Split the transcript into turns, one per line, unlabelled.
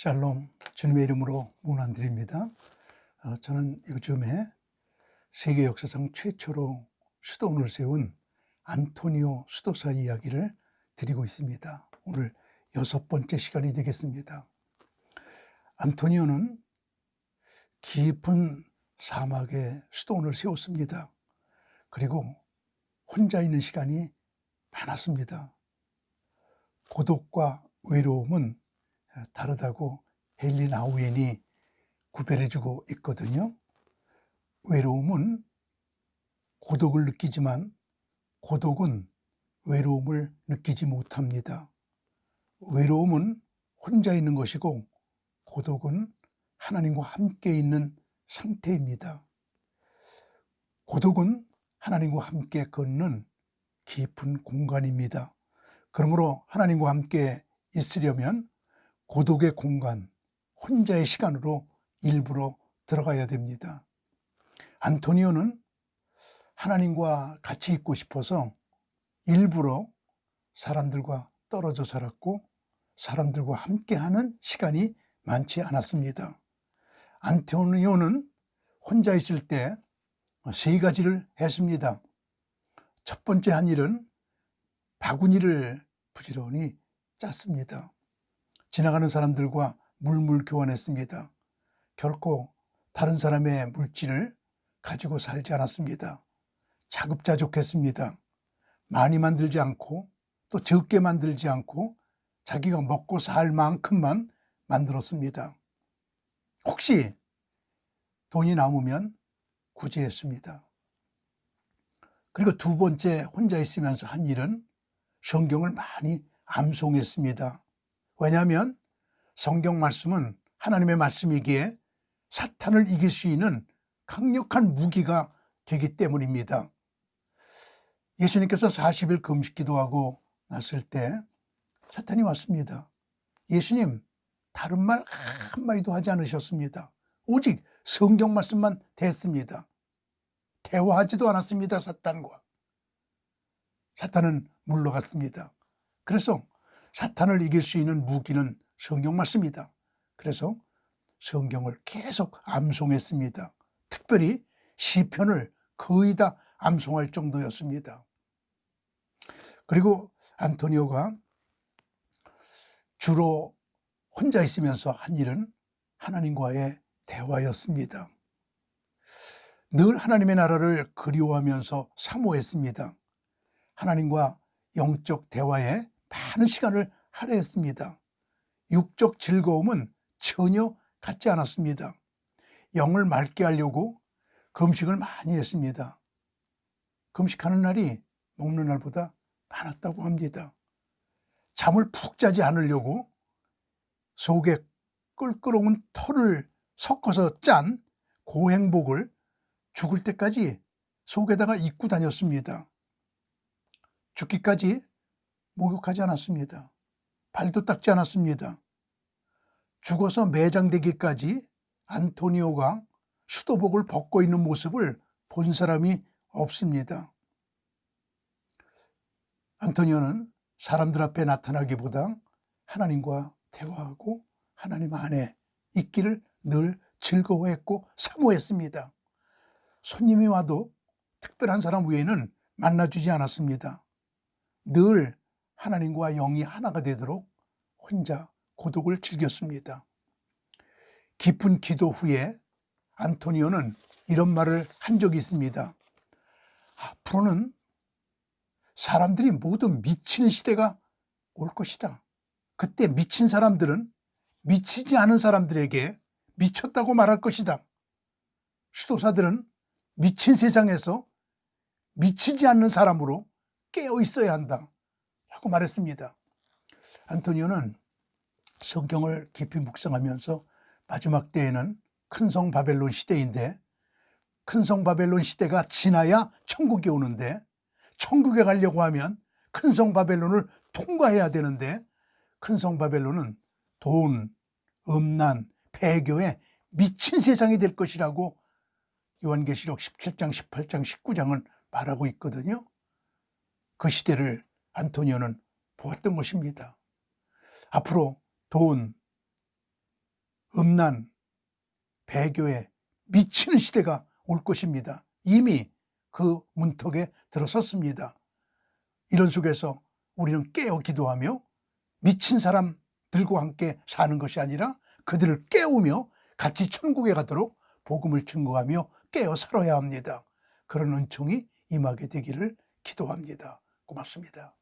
샬롬 주님의 이름으로 문안드립니다. 어, 저는 요즘에 세계 역사상 최초로 수도원을 세운 안토니오 수도사 이야기를 드리고 있습니다. 오늘 여섯 번째 시간이 되겠습니다. 안토니오는 깊은 사막에 수도원을 세웠습니다. 그리고 혼자 있는 시간이 많았습니다. 고독과 외로움은 다르다고 헬린 아우엔이 구별해주고 있거든요. 외로움은 고독을 느끼지만 고독은 외로움을 느끼지 못합니다. 외로움은 혼자 있는 것이고 고독은 하나님과 함께 있는 상태입니다. 고독은 하나님과 함께 걷는 깊은 공간입니다. 그러므로 하나님과 함께 있으려면 고독의 공간, 혼자의 시간으로 일부러 들어가야 됩니다. 안토니오는 하나님과 같이 있고 싶어서 일부러 사람들과 떨어져 살았고 사람들과 함께하는 시간이 많지 않았습니다. 안토니오는 혼자 있을 때 세 가지를 했습니다. 첫 번째 한 일은 바구니를 부지런히 짰습니다. 지나가는 사람들과 물물 교환했습니다. 결코 다른 사람의 물질을 가지고 살지 않았습니다. 자급자족했습니다. 많이 만들지 않고 또 적게 만들지 않고 자기가 먹고 살 만큼만 만들었습니다. 혹시 돈이 남으면 구제했습니다. 그리고 두 번째 혼자 있으면서 한 일은 성경을 많이 암송했습니다. 왜냐하면 성경 말씀은 하나님의 말씀이기에 사탄을 이길 수 있는 강력한 무기가 되기 때문입니다. 예수님께서 40일 금식 기도하고 났을 때 사탄이 왔습니다. 예수님, 다른 말 한마디도 하지 않으셨습니다. 오직 성경 말씀만 됐습니다. 대화하지도 않았습니다, 사탄과. 사탄은 물러갔습니다. 그래서 사탄을 이길 수 있는 무기는 성경 말씀이다. 그래서 성경을 계속 암송했습니다. 특별히 시편을 거의 다 암송할 정도였습니다. 그리고 안토니오가 주로 혼자 있으면서 한 일은 하나님과의 대화였습니다. 늘 하나님의 나라를 그리워하면서 사모했습니다. 하나님과 영적 대화에 많은 시간을 할애했습니다. 육적 즐거움은 전혀 갖지 않았습니다. 영을 맑게 하려고 금식을 많이 했습니다. 금식하는 날이 먹는 날보다 많았다고 합니다. 잠을 푹 자지 않으려고 속에 끓끓어온 털을 섞어서 짠 고행복을 죽을 때까지 속에다가 입고 다녔습니다. 죽기까지 목욕하지 않았습니다. 발도 닦지 않았습니다. 죽어서 매장되기까지 안토니오가 수도복을 벗고 있는 모습을 본 사람이 없습니다. 안토니오는 사람들 앞에 나타나기보다 하나님과 대화하고 하나님 안에 있기를 늘 즐거워했고 사모했습니다. 손님이 와도 특별한 사람 외에는 만나주지 않았습니다. 늘 하나님과 영이 하나가 되도록 혼자 고독을 즐겼습니다. 깊은 기도 후에 안토니오는 이런 말을 한 적이 있습니다. 앞으로는 사람들이 모두 미치는 시대가 올 것이다. 그때 미친 사람들은 미치지 않은 사람들에게 미쳤다고 말할 것이다. 수도사들은 미친 세상에서 미치지 않는 사람으로 깨어 있어야 한다. 라고 말했습니다. 안토니오는 성경을 깊이 묵상하면서 마지막 때에는 큰 성 바벨론 시대인데 큰 성 바벨론 시대가 지나야 천국이 오는데 천국에 가려고 하면 큰 성 바벨론을 통과해야 되는데 큰 성 바벨론은 돈, 음란, 배교에 미친 세상이 될 것이라고 요한계시록 17장, 18장, 19장은 말하고 있거든요. 그 시대를 안토니오는 보았던 것입니다. 앞으로 돈, 음란, 배교에 미치는 시대가 올 것입니다. 이미 그 문턱에 들어섰습니다. 이런 속에서 우리는 깨어 기도하며 미친 사람들과 함께 사는 것이 아니라 그들을 깨우며 같이 천국에 가도록 복음을 증거하며 깨어 살아야 합니다. 그런 은총이 임하게 되기를 기도합니다. 고맙습니다.